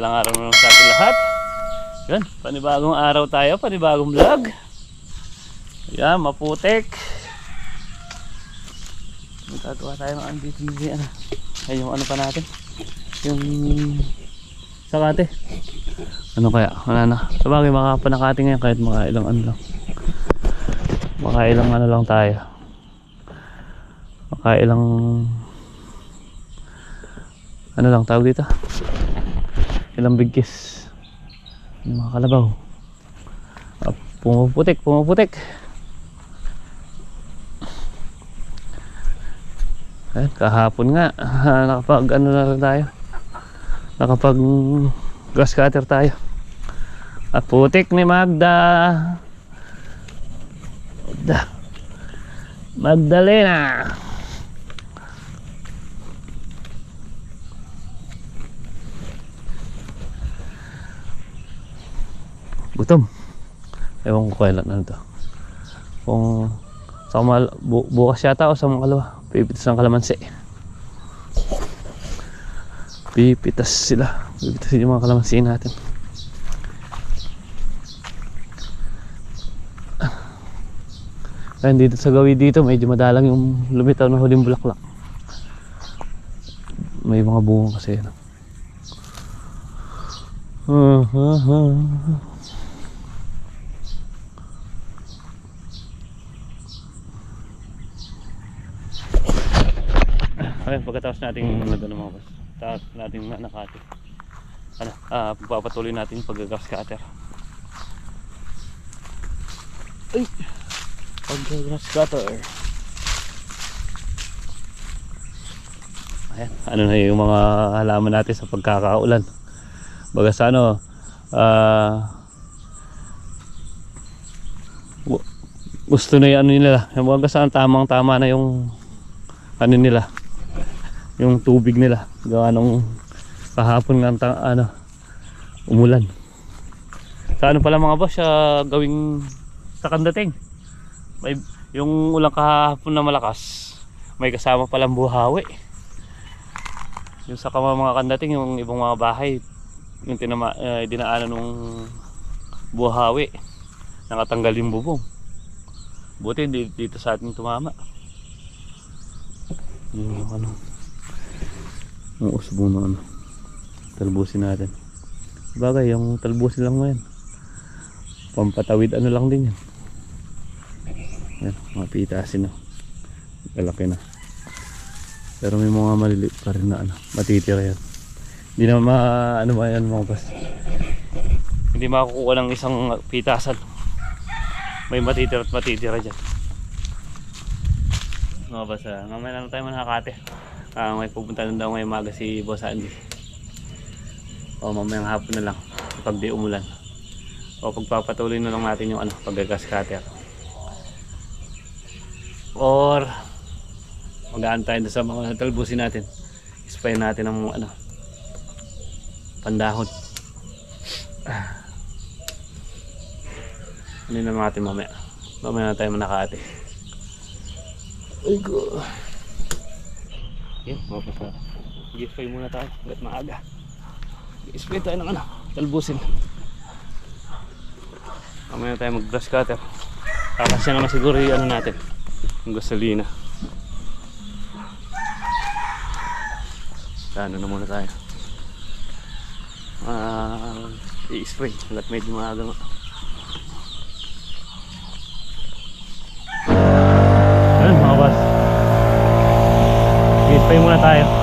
Mapagpalang araw naman sa ating lahat. Yan, panibagong araw tayo, panibagong vlog. Yan, maputik. Magkagawa tayo ng MDTV, ano. Ay, yung ano pa natin. Yung sakate. Ano kaya? Wala na. Sabagay, makapanakati ngayon kahit mga ilang ano lang. Mga ilang ano lang tayo. Mga ilang ano lang tawag dito? Ilang bigkis. Mga kalabaw. Ah, pumuputik, pumuputik. Eh, kahapon nga, nakapag ano na rin tayo. Nakapag grass cutter tayo. At putik ni Magda. Magda. Magdalena. Gutom. Ewan ko kailan ano to. Kung sa kamal, bu, bukas yata o sa mga kalawa. Pipitas ng kalamansi. Pipitas sila. Pipitas yung mga kalamansi natin. Kaya dito sa gawi dito, medyo madalang yung lumitaw na huling bulaklak. May mga bunga kasi. Ano. Ah, ah, ah. Ayun, pagkatapos nating nag ano mga boss. Tapos nating nakati. Ano, ah, pagpapatuloy natin pag-gas cutter. Ay! Pag-gas cutter. Ayan, ano na yung mga halaman natin sa pagkakaulan. Baga sa ano, ah, gu- gusto na yung ano nila, yung baga saan tamang tama na yung ano nila, yung tubig nila. Gawa nung kahapon nga ano umulan. Sa ano pala mga boss sa gawing sa kandating. May yung ulang kahapon na malakas may kasama palang buhawi. Yung sa kama mga kandating yung ibang mga bahay yung tinama, eh, dinaanan nung buhawi nakatanggal yung bubong. Buti hindi dito sa ating tumama. Yung ano yung usbo na ano. Talbusin natin. Bagay yung talbusin lang mo yan. Pampatawid ano lang din yan. Yan mga pitasin na. Lalaki na. Pero may mga maliliit pa rin na ano matitira yan. Hindi na ma ano ba yan mga boss? Hindi makukuha ng isang pitasan. May matitira at matitira dyan. Mga boss ah, mamaya lang tayo manakate Ah, may pupunta na daw ngayong maga si Boss Andy. O mamayang hapon na lang pag di umulan. O pagpapatuloy na lang natin yung ano, paggagas cutter. Or magaan tayo sa mga talbusin natin. Spray natin ng ano pandahon. Ah. Ano na natin mamaya. Mamaya na tayo manakate. Ay ko. Okay, mapos na. Gi-spray muna tayo. Hanggat maaga. Gi-spray tayo ng ano, talbusin. Mamaya tayo mag-brush cutter. Kakasya naman siguro yung ano natin. Yung gasolina. Ano na muna tayo. Ah, i-spray. Hanggat medyo maaga nga. I-spray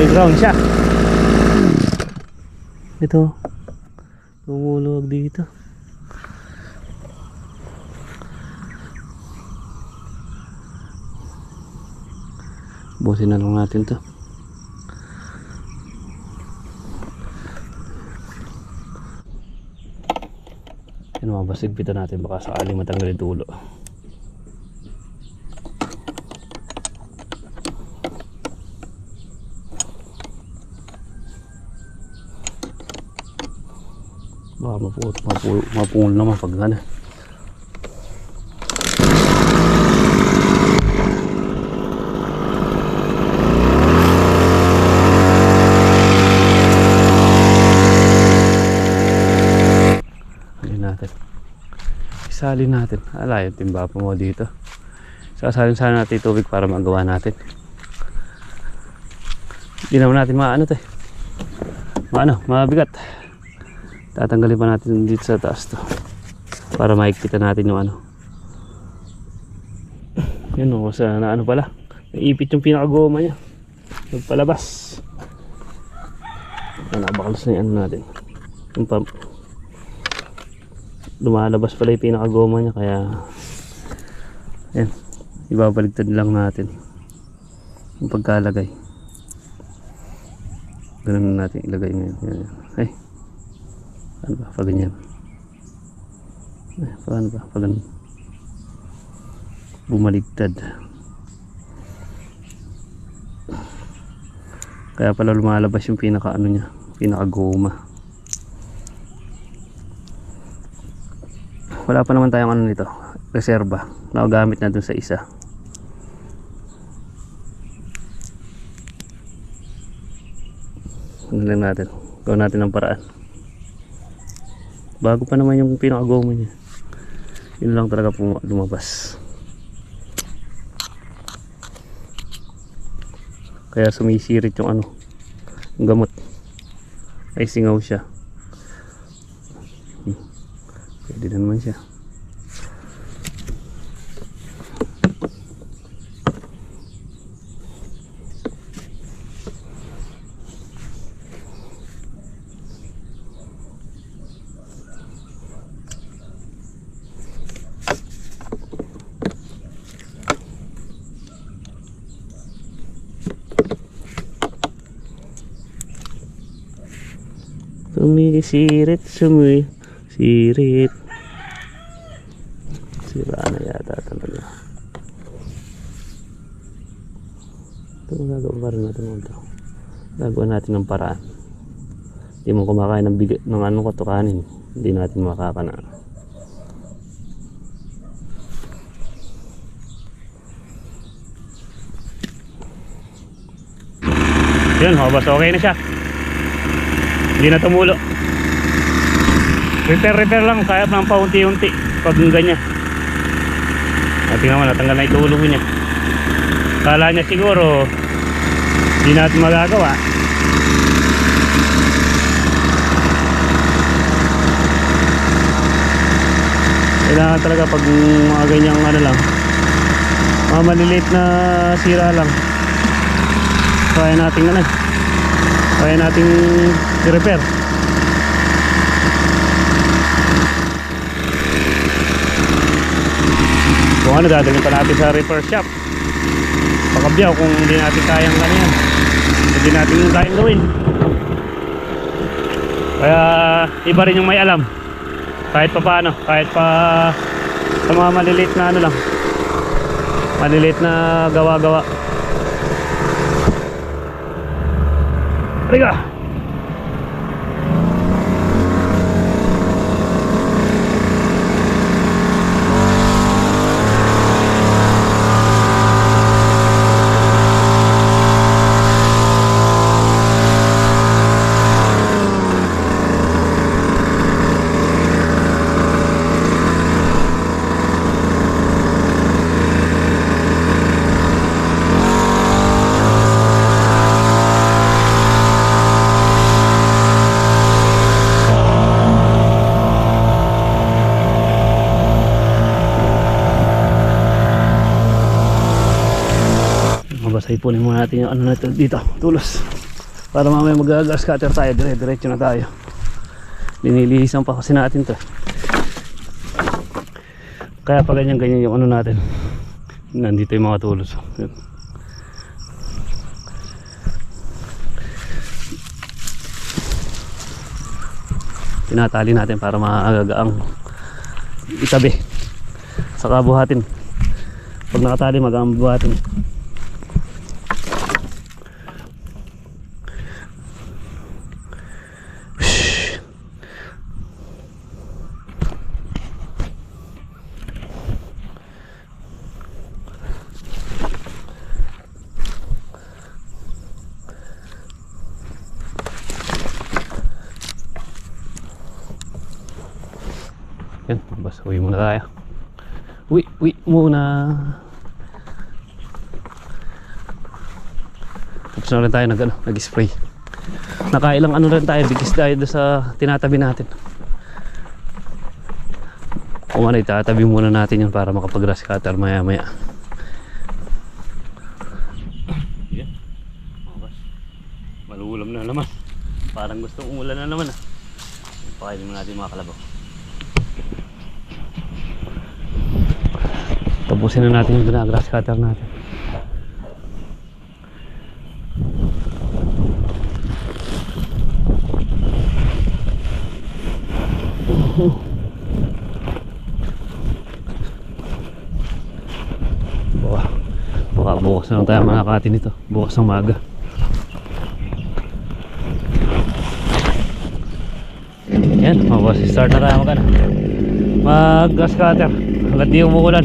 tayo. Underground siya. Ito. Tumulog dito. Busin na lang natin to. Yan mga basig pito natin baka sakaling matanggal yung tulo. Baka mapu mapu mapungol naman pag ano. Natin. Isalin natin. Ala, yung timba pa mo dito. Sasalin sana natin tubig para magawa natin. Hindi naman natin maano to eh. Maano, mabigat. Tatanggalin pa natin dito sa taas to. Para makikita natin yung ano. Yun o, sa na ano pala. Naipit yung pinakagoma niya. Nagpalabas. Nabakalas na yung ano natin. Yung pump lumalabas pala yung pinakagoma niya kaya yan ibabaligtad lang natin yung pagkalagay ganun na natin ilagay ngayon yan, yan. ay ano ba? Pag ganyan. Ay paano ba? Pag ganun bumaligtad kaya pala lumalabas yung pinaka ano niya pinakagoma wala pa naman tayong ano nito reserba. Nakagamit na dun sa isa. Ano lang natin? Gawin natin ng paraan bago pa naman yung pinakagoma niya. Yun lang talaga pum- lumabas. Kaya sumisirit yung ano yung gamot. Ay singaw siya. Pwede na naman siya. Sumisirit, sumi, sirit. Sira na yata talaga. Ito magagawa pa rin natin ito. Gagawa natin ng paraan. Hindi mo kumakain ng, big, ng ano ko to kanin. Hindi natin makakana. Yun, hobas okay na siya. Hindi na tumulo. Repair repair lang kaya ng paunti-unti pag ganyan. At mo natanggal na itulo niya. Kala niya siguro hindi natin magagawa. Kailangan talaga pag mga ganyang ano lang mga maliliit na sira lang kaya nating ano kaya nating i-repair. Kung ano dadalhin pa natin sa repair shop. Pakabyaw kung hindi natin kayang ano yan. Hindi natin kayang gawin. Kaya iba rin yung may alam. Kahit pa paano kahit pa sa mga maliliit na ano lang. Maliliit na gawa-gawa 这个 Mabasay po muna natin yung ano natin dito, tulos. Para mamaya mag-grass cutter tayo, dire-diretso na tayo. Linilisan pa kasi natin to. Kaya pa ganyan-ganyan yung ano natin. Nandito yung mga tulos. Tinatali natin para maagagaang itabi. Saka buhatin. Pag nakatali, magaang basta uwi muna tayo. Uwi, uwi muna. Tapos na rin tayo nag, ano, nag-spray. Nakailang ano rin tayo, bigis tayo doon sa tinatabi natin. Kung ano, itatabi muna natin yun para makapag-grass cutter maya maya. Yan. Malulam na naman. Parang gustong umulan na naman ah. Pakainin mo natin mga kalabaw. Tapusin na natin yung ginagrass cutter natin. Baka, baka bukas na lang tayo makakati nito. Bukas ng maga. Yan, boss. Start na tayo mag ano. Mag grass cutter. Hanggat di umuulan.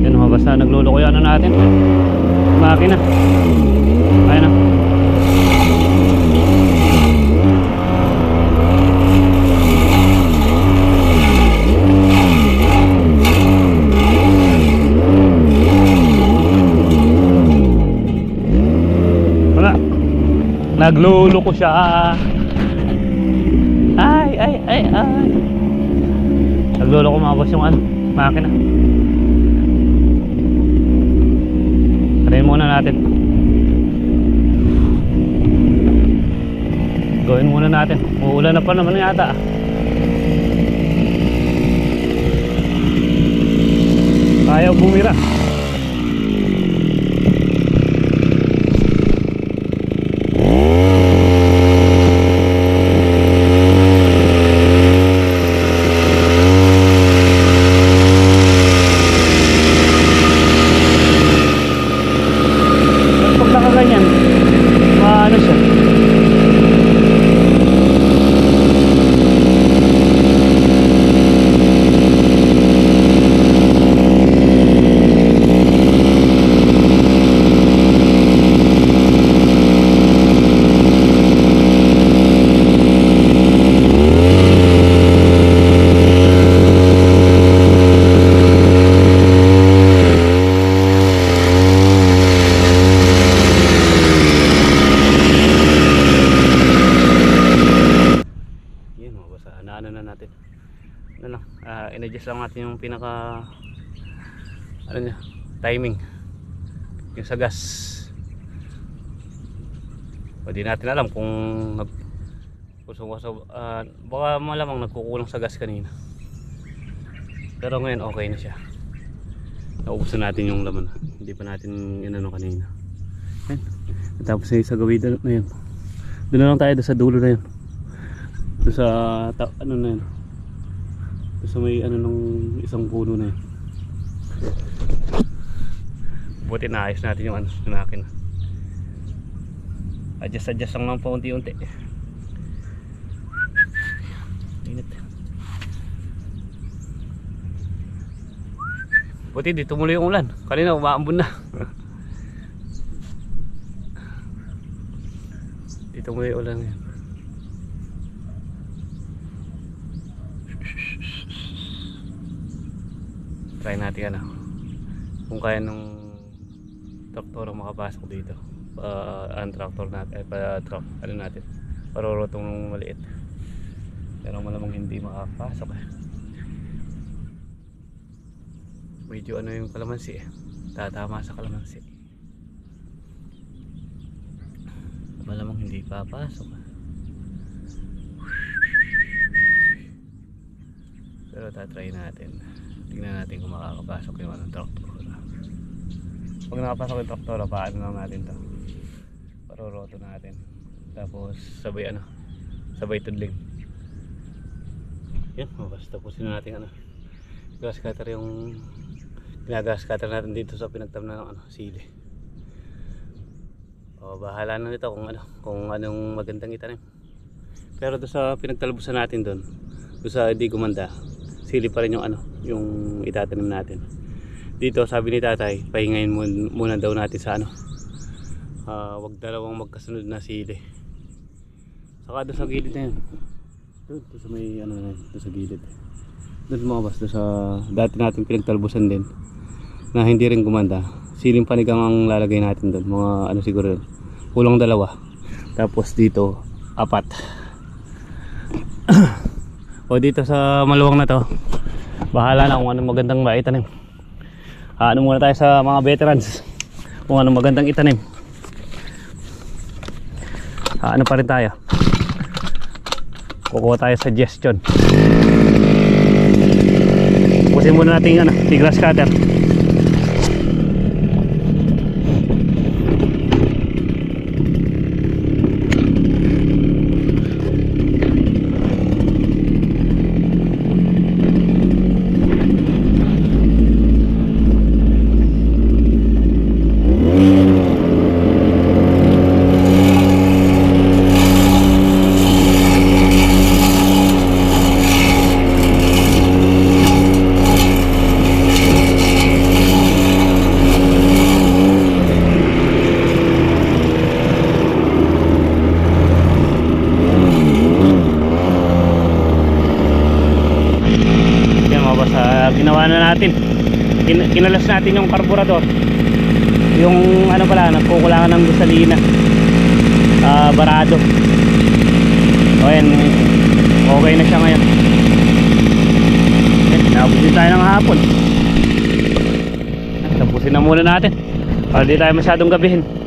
Yan mga basta nagluloko yan na natin. Makina. Kaya na. Wala. Nagluloko siya. Ay, ay, ay, ay. Nagluloko mga boss yung ano, makina. Try muna natin. Gawin muna natin. Uulan na pa naman yata. ah. Ayaw bumira. Naano na natin. Ano lang, ah, in-adjust lang natin yung pinaka ano niya, timing. Yung sa gas. O di natin alam kung nag kusong kuso, ah, baka malamang nagkukulang sa gas kanina. Pero ngayon okay na siya. Naubos na natin yung laman. Hindi pa natin inano kanina. Yan. Tapos yung sa gawin na yun. Doon na lang tayo sa dulo na yun. Doon sa ta- ano na yun. Doon sa may ano nung isang puno na yun. Buti naayos natin yung ano yung akin. Adjust adjust lang ng paunti-unti. Init. Buti di tumuloy yung ulan. Kanina umaambon na. di Dito may ulan yan. Try natin ano. Kung kaya nung traktor makapasok dito. Pa, ang traktor natin, eh, pa truck, ano natin. Parurotong nung maliit. Pero malamang hindi makapasok eh. Medyo ano yung kalamansi eh. Tatama sa kalamansi. Malamang hindi papasok. Pero tatry natin. Tingnan natin kung makakapasok yung anong traktor. Pag nakapasok yung traktor, paano lang natin to? Paroroto natin. Tapos sabay ano, sabay tudling. Yan, mabas tapusin na natin ano. Grass cutter yung ginagas cutter natin dito sa pinagtam na ng ano, sili. O bahala na nito kung ano, kung anong magandang itanim. Pero doon sa pinagtalbusan natin doon, doon sa di gumanda, sili pa rin yung ano, yung itatanim natin. Dito sabi ni tatay, pahingayin muna, daw natin sa ano. Ah, wag dalawang magkasunod na sili. Saka doon sa gilid na yun. Doon, doon sa may ano na yun, doon sa gilid. Doon mga bas, doon sa dati natin pinagtalbusan din na hindi rin gumanda. Siling panigang ang lalagay natin doon. Mga ano siguro yun. Kulang dalawa. Tapos dito, apat. o dito sa maluwang na to, bahala na kung anong magandang maitanim. Ano muna tayo sa mga veterans kung anong magandang itanim. Ano pa rin tayo? Kukuha tayo suggestion. Pusin muna natin ano, yung grass cutter. Yan mga boss, ah, ginawa na natin. Kin kinalas natin yung karburador. Yung ano pala, nagkukulangan ng gasolina. Ah, barado. O yan, okay na siya ngayon. Yan, naabot din tayo ng hapon. Tapusin na muna natin. Para di tayo masyadong gabihin.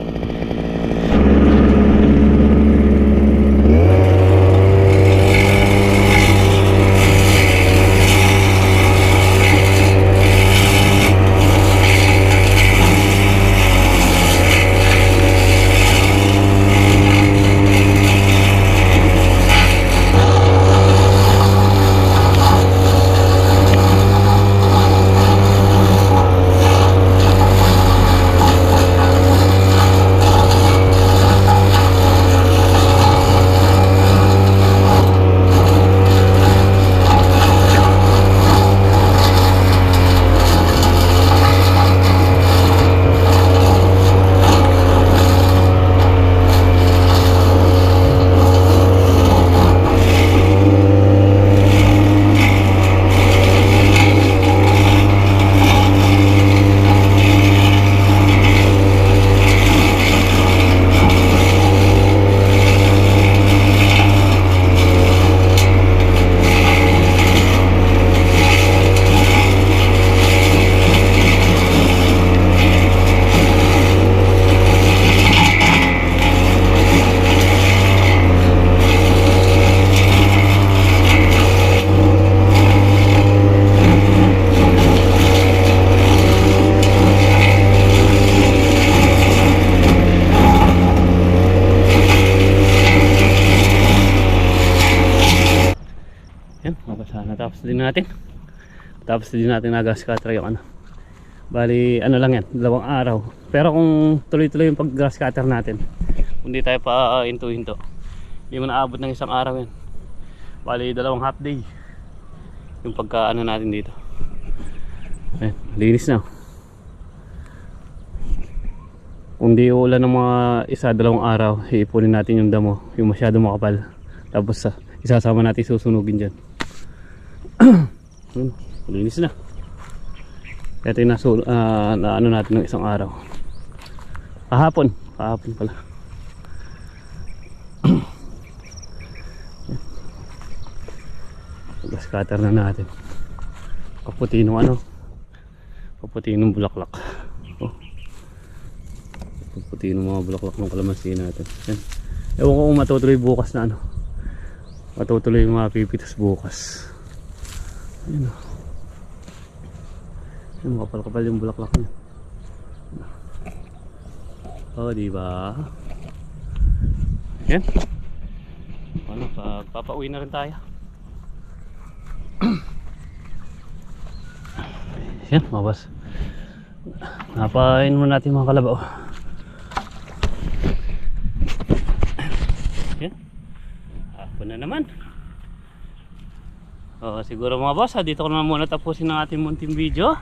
Yan, mabasa na. Tapos din natin. Tapos din natin nagas cutter yung ano. Bali, ano lang yan, dalawang araw. Pero kung tuloy-tuloy yung pag-grass cutter natin, hindi tayo pa uh, hinto-hinto, hindi mo naabot ng isang araw yan. Bali, dalawang half day. Yung pagka ano natin dito. Ayan, linis na. Kung di uulan ng mga isa, dalawang araw, iipunin natin yung damo, yung masyado makapal. Tapos ah, isasama natin susunugin dyan. Linis na. Ito yung nasul, ah, na ano natin ng isang araw. Kahapon, kahapon pala. Pag-scatter na natin. Kaputi nung ano. Kaputi nung bulaklak. Oh. Kaputi nung mga bulaklak ng kalamansi natin. Yan. Ewan ko kung matutuloy bukas na ano. Matutuloy yung mga pipitas bukas. Ayun oh. Yung kapal-kapal yung bulaklak niya. Oh, di ba? Yan. Ano, pagpapauwi na rin tayo. Yan, mga boss. Napain muna natin mga kalabaw. Yan. Hapon na naman. Oh, siguro mga boss, ha, dito ko na muna tapusin ang ating munting video.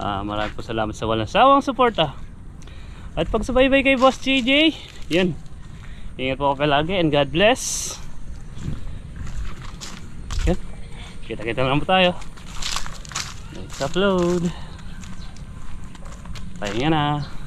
Ah, maraming po salamat sa walang sawang suporta. At pagsubaybay kay Boss JJ, yan. Ingat po kayo lagi and God bless. Yan. Kita-kita na po tayo. Next upload. Pahinga na.